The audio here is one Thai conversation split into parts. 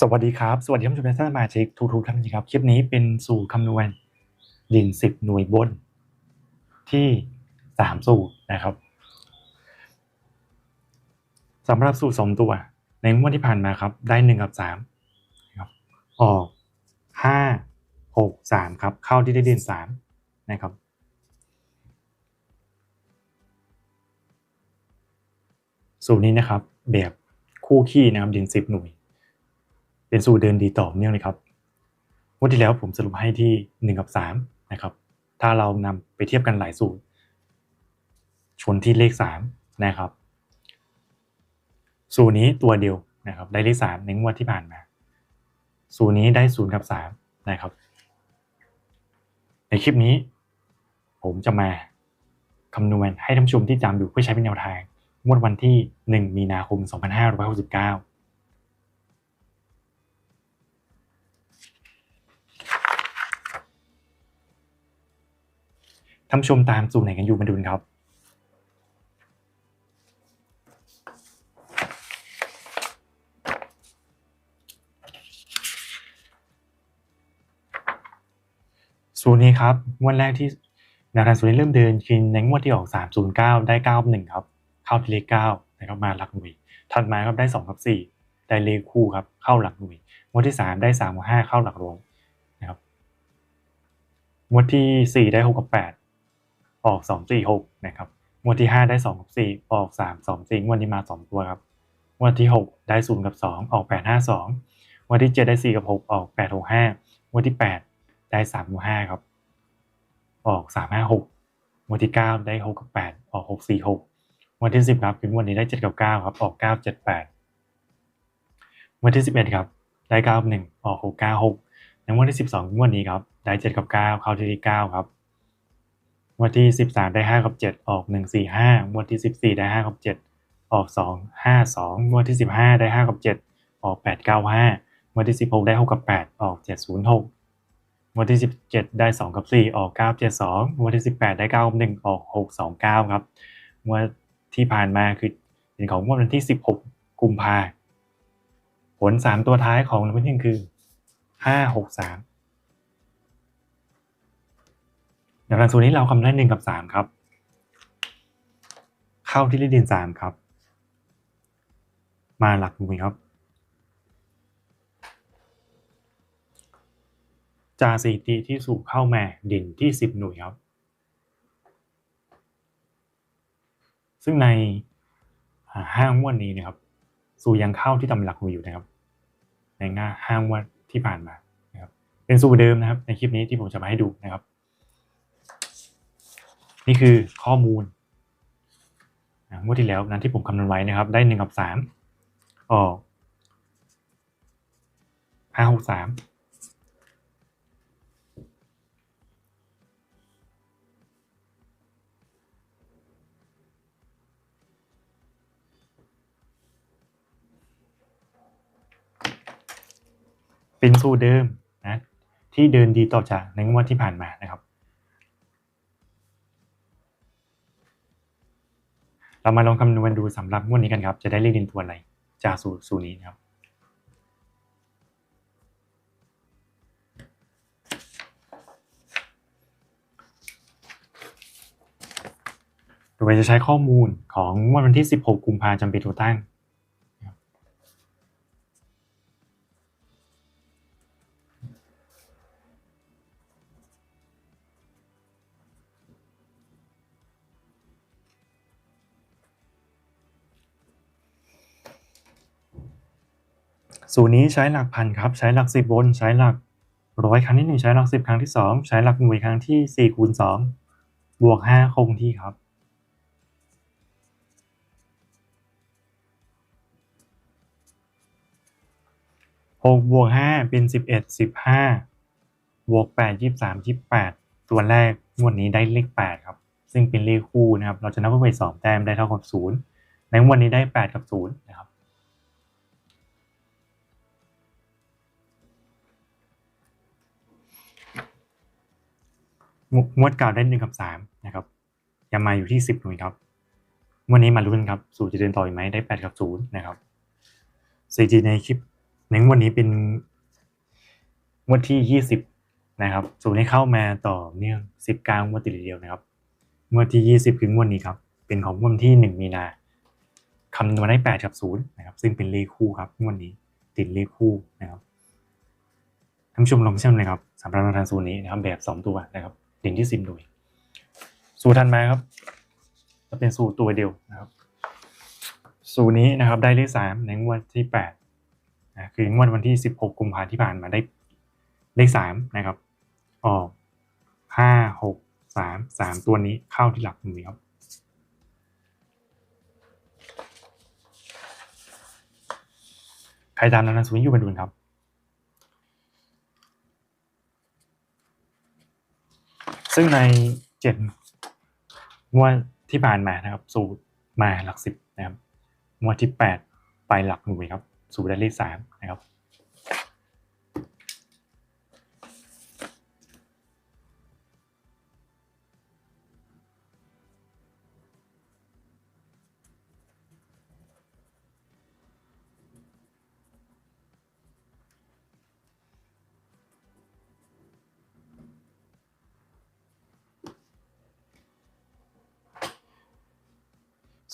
สวัสดีครับ สวัสดีท่านผู้ชมและท่านสมาชิกทุกๆท่านนะครับ คลิปนี้เป็นสูตรคำนวณดินสิบหน่วยบน ที่สามสูตรนะครับสำหรับสูตรสองตัว ในงวดที่ผ่านมาครับ ได้หนึ่งกับสามนะครับออกห้าหกสามครับ เข้าที่ได้เด่นสามนะครับ สูตรนี้นะครับ แบบคู่ขี้นะครับดินสิบหน่วย เป็นสูตรเดินดีต่อเนื่องเลยครับวันที่แล้วผมสรุปให้ที่หนึ่งกับสามนะครับ ถ้าเรานำไปเทียบกันหลายสูตร ชนที่เลขสามนะครับ สูตรนี้ตัวเดียวนะครับ ได้เลขสามในงวดที่ผ่านมา สูตรนี้ได้ศูนย์กับสามนะครับ ในคลิปนี้ ผมจะมาคำนวณให้ท่านผู้ชมที่จำอยู่เพื่อใช้เป็นแนวทางงวดวันที่ 1 มีนาคม 2569 ท่านชมตามสูตรไหนกันอยู่มาดูนครับ สูตรนี้ครับงวดแรกที่นวทางสูตรนี้เริ่มเดินคือในงวดที่ออก309 ได้ 91 ครับ เข้าที่เลข9นะครับมาหลักหน่วย ถัดมาครับได้ 2 กับ 4 ได้เลขคู่ครับเข้าหลักหน่วย งวดที่ 3 ได้3กับ5เข้าหลักร้อยนะครับงวดที่ 4 ได้ 6 กับ8 ออก 2 4 6นะครับงวดที่ 5 ได้2กับ4ออก 3 2 4งวดนี้มา 2 ตัวครับงวดที่ 6 ได้0กับ 2 ออก 8 5 2งวดที่ 7 ได้ 4 กับ 6 ออก 8 6 5งวดที่ 8 ได้3กับ5ครับออก 3 5 6งวดที่ 9 ได้ 6 กับ 8 ออก 6 4 6งวดที่ 10ครับคืองวดนี้ได้ 7 กับ 9 ครับ ออก 9 7 8งวดที่ 11 ครับ ได้9 1 ออก 6 9 6ในงวดที่ 12งวดนี้ครับ ได้ 7 กับ 9 เข้าที่ 9 ครับ งวดที่13ได้5กับ7ออก1 4 5งวดที่14ได้5กับ7ออก2 5 2งวดที่15ได้5กับ7ออก8 9 5งวดที่16ได้6กับ8ออก7 0 6งวดที่17ได้2กับ4ออก9 7 2งวดที่18ได้9กับ1ออก6 2 9ครับงวดที่ผ่านมาคือเป็นของงวดวันที่16กุมภาผล3ตัวท้ายของรางวัลที่หนึ่งคือ5 6 3 อย่างหลังสูตรนี้เราคำได้1กับ3ครับ เข้าที่ลขเด่น3ครับ มาหลักหน่วยครับ จากสถิติที่สูบเข้ามาด่นที่10หน่วยครับ ซึ่งในห้างวดนี้นะครับ สูยังเข้าที่ตำหลักหน่วยอยู่นะครับ ในหน้าห้างวดที่ผ่านมานะครับ เป็นสูตรเดิมนะครับ ในคลิปนี้ที่ผมจะมาให้ดูนะครับ นี่คือข้อมูลงวดที่แล้วนั้นที่ผมคำนวณไว้นะครับ ได้หนึ่งกับสามออกห้าหกสามเป็นสูตรเดิมนะที่เดินดีต่อจากในงวดที่ผ่านมานะครับ เรามาลองคำนวณดูสำหรับงวดนี้กันครับ จะได้เลขเด่นตัวอะไร จากสูตรสูตรนี้นะครับ โดยจะใช้ข้อมูลของงวดวันที่ 16 กุมภาพันธ์จำเป็นตัวตั้ง สูตรนี้ใช้หลักพันครับ ใช้หลักสิบบนใช้หลักร้อยครั้งที่หนึ่งใช้หลักสิบครั้งที่สองใช้หลักหน่วยครั้งที่สี่คูณสองบวกห้าคงที่ครับ หกบวกห้าเป็นสิบเอ็ดสิบห้าบวกแปดยี่สามยี่แปดตัวแรกงวดนี้ได้เลขแปดครับ ซึ่งเป็นเลขคู่นะครับ เราจะนับไปสองแต้มได้เท่ากับศูนย์ในงวดนี้ได้แปดกับศูนย์นะครับ งวดเก่าได้หนึ่งกับสามนะครับยังมาอยู่ที่สิบหน่วยครับ วันนี้มาลุ้นครับสูตรจะเดินต่ออีกไหมได้แปดกับศูนย์นะครับสถิติในคลิปในงวดนี้เป็นงวดที่ยี่สิบนะครับสูตรนี้เข้ามาต่อเนื่องสิบก้างวดติดเดียวนะครับงวดที่ยี่สิบคืองวดนี้ครับ เป็นของงวดที่หนึ่งมีนาคำนวณได้แปดกับศูนย์นะครับ ซึ่งเป็นเลขคู่ครับงวดนี้ติดเลขคู่นะครับท่านผู้ชมลองเชื่อมเลยครับสำหรับแนวทางสูตรนี้นะครับแบบสองตัวนะครับ เด่นที่สิบโดย สูตรทันมาครับ จะเป็นสูตรตัวเดียวนะครับ สูตรนี้นะครับได้เลขสามในงวดที่แปดนะคืองวดวันที่สิบหกกุมภาที่ผ่านมาได้เลขสามนะครับออกห้าหกสามสามตัวนี้เข้าที่หลักหน่วยครับใครตามแนวทาสูตรนี้อยู่เป็นดุลครับ ซึ่งในเจ็ดงวดที่ผ่านมานะครับ สูตรมาหลักสิบนะครับงวดที่แปดไปหลักหน่วยครับ สูตรได้เลขสามนะครับ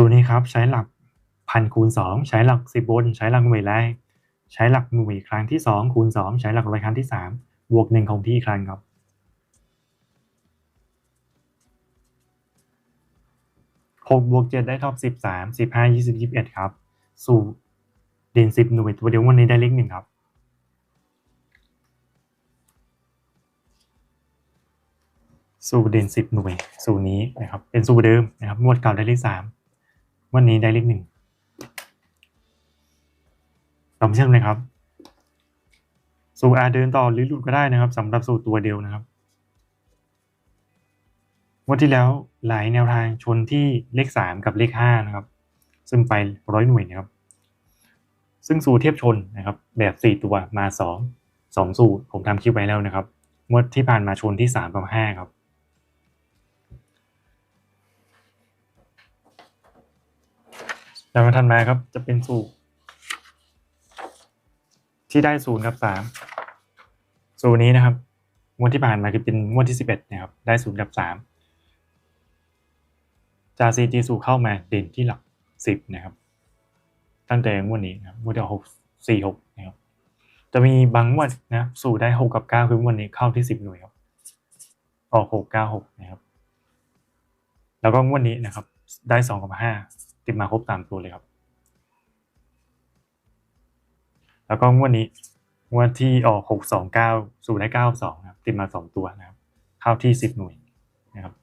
สูตรนี้ครับใช้หลักพันคูณสองใช้หลักสิบบน ใช้หลักหน่วยแรก ใช้หลักหน่วยครั้งที่สองคูณสองใช้หลักร้อยครั้งที่สามบวกหนึ่งของที่ครั้งครับหกบวกเจ็ดได้เท่าสิบสามสิบห้ายี่สิบยี่สิบเอ็ดครับ สูตรเด่นสิบหน่วยตัวเดียววันนี้ได้เลขหนึ่งครับสูตรเด่นสิบหน่วย สูตรนี้นะครับเป็นสูตรเดิมนะครับงวดเก่าได้เลขสาม วันนี้ได้เลขหนึ่งลองเชื่อมเลยครับ สูตรอาเดินต่อหรือหลุดก็ได้นะครับสำหรับสูตรตัวเดียวนะครับงวดที่แล้วหลายแนวทางชนที่เลขสามกับเลขห้านะครับ ซึ่งไปร้อยหน่วยนะครับ ซึ่งสูตรเทียบชนนะครับ แบบสี่ตัวมาสองสองสูตรผมทำคลิปไว้แล้วนะครับงวดที่ผ่านมาชนที่สามกับห้าครับ แล้วมาทันมาครับ จะเป็นสูตรที่ได้ศูนย์กับสามสูตรนี้นะครับงวดที่ผ่านมาคือเป็นงวดที่สิบเอ็ดนะครับ ได้ศูนย์กับสามจาซีจีสูเข้ามาเด่นที่หลักสิบนะครับ ตั้งแต่งวดนี้นะครับงวดที่หกสี่หกนะครับ จะมีบางงวดนะสูตรได้หกกับเก้าคืองวดนี้เข้าที่สิบหน่วยครับออกหกเก้าหกนะครับ แล้วก็งวดนี้นะครับ ได้สองกับห้า ติดมาครบตามตัวเลยครับ แล้วก็งวดนี้งวดที่ออกหกสองเก้าสูตรได้เก้าสองครับติดมาสองตัวนะครับ เข้าที่สิบหน่วยนะครับ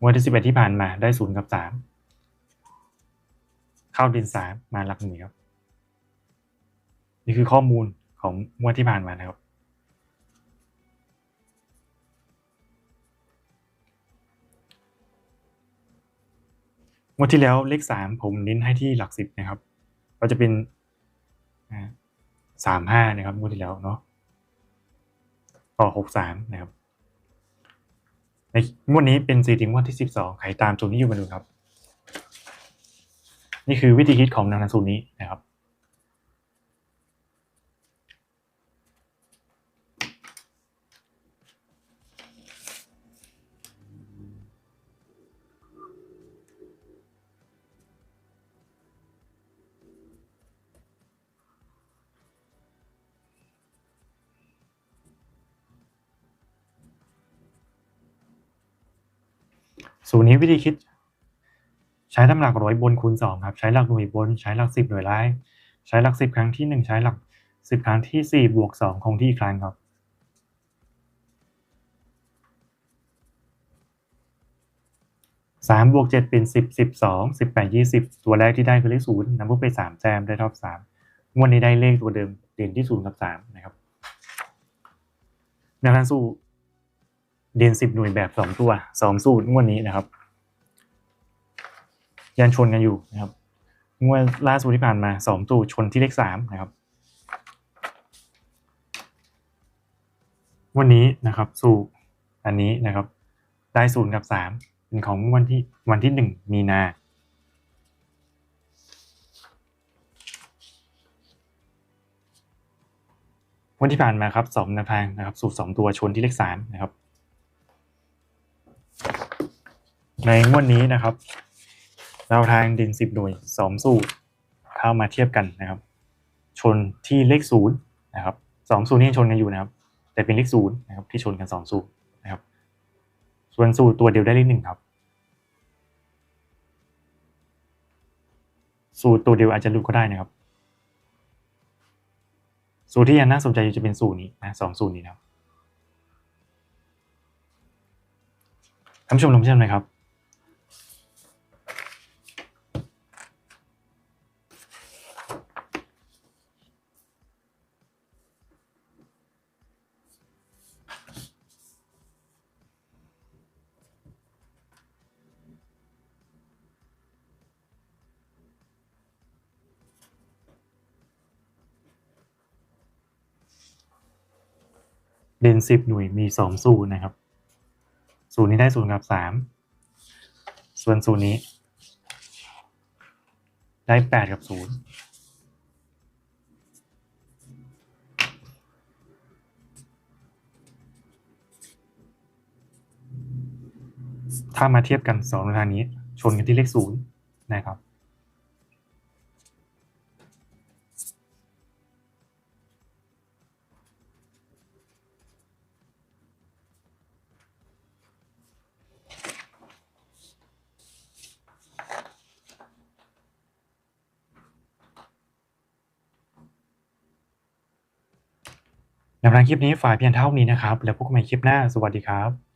งวดที่สิบเอ็ดที่ผ่านมาได้ศูนย์กับสามเข้าดินสามมาหลักหน่วยครับ นี่คือข้อมูลของงวดที่ผ่านมานะครับ วดที่แล้วเลขสามผมเน้นให้ที่หลักสิบนะครับ ก็จะเป็นสามห้านะครับงวดที่แล้วเนาะต่อหกสามนะครับ ในงวดนี้เป็นสี่ถึงงวดที่สิบสองใครตามสูตรนี้อยู่มาดูครับ นี่คือวิธีคิดของนางนันสูตรนี้นะครับ สูตรนี้วิธีคิด ใช้ตำหลักร้อยบนคูณสองครับ ใช้หลักหน่วยบน ใช้หลักสิบหน่วยร้ายใช้หลักสิบครั้งที่หนึ่งใช้หลักสิบครั้งที่สี่บวกสองคงที่อีกครั้งครับ สามบวกเจ็ดเป็นสิบสิบสองสิบแปดยี่สิบตัวแรกที่ได้คือเลขศูนย์นำพวกไปสามแจมได้ทอปสามงวดนี้ได้เลขตัวเดิมเด่นที่ศูนย์กับสามนะครับแนวทางสู เด่นสิบหน่วยแบบสองตัวสองสูตรงวดนี้นะครับ ยันชนกันอยู่นะครับ งวดล่าสุดที่ผ่านมาสองสูตรชนที่เลขสามนะครับวันนี้นะครับ สูตรอันนี้นะครับ ได้ศูนย์กับสามเป็นของวันที่วันที่หนึ่งมีนาวันที่ผ่านมาครับสองแนวทางนะครับ สูตรสองตัวชนที่เลขสามนะครับ ในงวดนี้นะครับแนวทางดินสิบหน่วยสองสูตรเข้ามาเทียบกันนะครับ ชนที่เลขศูนย์นะครับสองสูตรนี้ชนกันอยู่นะครับ แต่เป็นเลขศูนย์นะครับที่ชนกันสองสูตรนะครับ ส่วนสูตรตัวเดียวได้เลขหนึ่งครับ สูตรตัวเดียวอาจจะหลุดก็ได้นะครับ สูตรที่ยังน่าสนใจอยู่จะเป็นสูตรนี้นะสองสูตรนี้นะครับท่านผู้ชมลองเชื่อมหน่อยครับ เด่นสิบหน่วยมีสองสูตรนะครับสูตรนี้ได้ศูนย์กับสามส่วนสูตรนี้ ได้แปดกับศูนย์ถ้ามาเทียบกันสองทางนี้ชนกันที่เลขศูนย์นะครับ ในทางคลิปนี้ฝ่ายเพียงเท่านี้นะครับ แล้วพบกันใหม่คลิปหน้า สวัสดีครับ